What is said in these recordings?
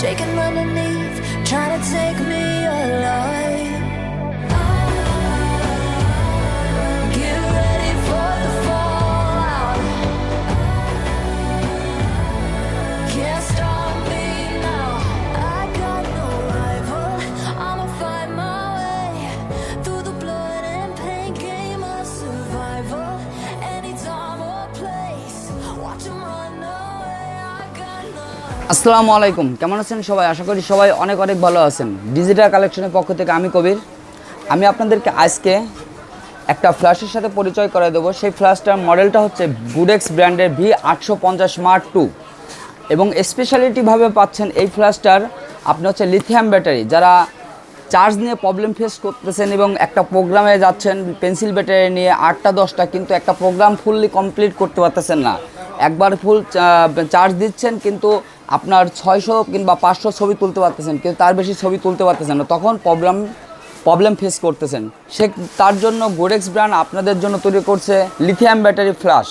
shaking underneath, trying to take me alive. Get ready for the fallout. Can't stop me now. I got no rival. I'ma find my way through the blood and pain game of survival. Anytime or place, watch 'em run. আসসালামু আলাইকুম। কেমন আছেন সবাই? আশা করি সবাই অনেক অনেক ভালো আছেন। ডিজিটাল কালেকশনের পক্ষ থেকে আমি কবির। আমি আপনাদেরকে আজকে একটা ফ্ল্যাশের সাথে পরিচয় করে দেবো। সেই ফ্ল্যাশটার মডেলটা হচ্ছে গুডেক্স ব্র্যান্ডের ভি আটশো পঞ্চাশ স্মার্ট টু এবং স্পেশালিটিভাবে পাচ্ছেন এই ফ্ল্যাশটার আপনি হচ্ছে লিথিয়াম ব্যাটারি যারা চার্জ নিয়ে প্রবলেম ফেস করতেছেন এবং একটা প্রোগ্রামে যাচ্ছেন পেন্সিল ব্যাটারি নিয়ে আটটা, দশটা, কিন্তু একটা প্রোগ্রাম ফুললি কমপ্লিট করতে পারতেছেন না। একবার ফুল চার্জ দিচ্ছেন কিন্তু আপনার ছয়শো কিংবা পাঁচশো ছবি তুলতে পারতেছেন, কিন্তু তার বেশি ছবি তুলতে পারতেছেন না। তখন প্রবলেম প্রবলেম ফেস করতেছেন। সে তার জন্য গোডেক্স ব্র্যান্ড আপনাদের জন্য তৈরি করছে লিথিয়াম ব্যাটারি ফ্ল্যাশ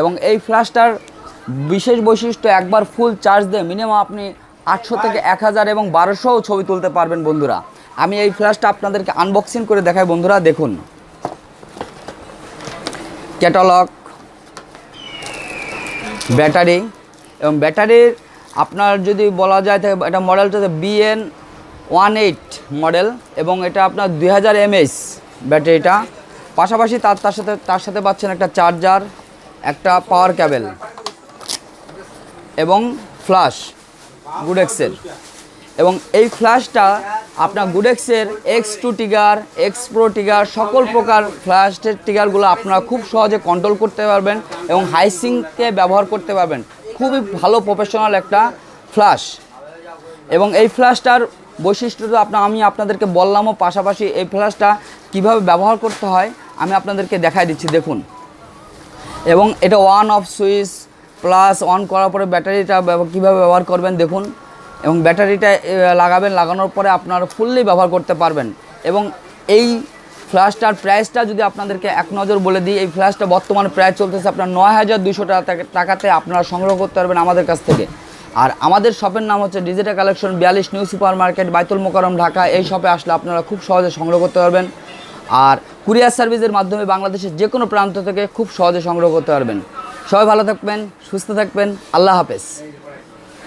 এবং এই ফ্ল্যাশটার বিশেষ বৈশিষ্ট্য, একবার ফুল চার্জ দিয়ে মিনিমাম আপনি আটশো থেকে এক হাজার এবং বারোশোও ছবি তুলতে পারবেন বন্ধুরা। আমি এই ফ্ল্যাশটা আপনাদেরকে আনবক্সিং করে দেখাই বন্ধুরা, দেখুন। Catalogue battery. এবং ব্যাটারির আপনার যদি বলা যায় এটা মডেলটা হচ্ছে বিএন ওয়ান এইট মডেল এবং এটা আপনার দুই হাজার এমএস ব্যাটারিটা। পাশাপাশি তার তার সাথে তার সাথে পাচ্ছেন একটা চার্জার একটা পাওয়ার ক্যাবেল এবং ফ্লাশ গুড গুডেক্সের এবং এই ফ্ল্যাশটা আপনার গুডেক্সের X two trigger X pro trigger সকল প্রকার ফ্ল্যাশের টিগারগুলো আপনারা খুব সহজে কন্ট্রোল করতে পারবেন এবং হাইসিংকে ব্যবহার করতে পারবেন। খুবই ভালো প্রফেশনাল একটা ফ্ল্যাশ এবং এই ফ্ল্যাশটার বৈশিষ্ট্যটা আপনার আমি আপনাদেরকে বললামও পাশাপাশি এই ফ্ল্যাশটা কীভাবে ব্যবহার করতে হয়, আমি আপনাদেরকে দেখাই দিচ্ছি, দেখুন। এবং এটা on off switch plus on করার পরে ব্যাটারিটা কীভাবে ব্যবহার করবেন, দেখুন। এবং ব্যাটারিটা লাগাবেন, লাগানোর পরে আপনারা ফুললি ব্যবহার করতে পারবেন। এবং এই ফ্ল্যাশটার প্রাইসটা যদি আপনাদেরকে এক নজর বলে দিই, এই ফ্ল্যাশটা বর্তমানে প্রায় চলতেছে আপনার নয় হাজার দুশো টাকাতে আপনারা সংগ্রহ করতে পারবেন আমাদের কাছ থেকে। আর আমাদের শপের নাম হচ্ছে ডিজিটাল কালেকশন বিয়াল্লিশ new super market Baitul Mukarram Dhaka. এই শপে আসলে আপনারা খুব সহজে সংগ্রহ করতে পারবেন। আর কুরিয়ার সার্ভিসের মাধ্যমে বাংলাদেশের যে কোনো প্রান্ত থেকে খুব সহজে সংগ্রহ করতে পারবেন। সবাই ভালো থাকবেন, সুস্থ থাকবেন। আল্লাহ হাফেজ।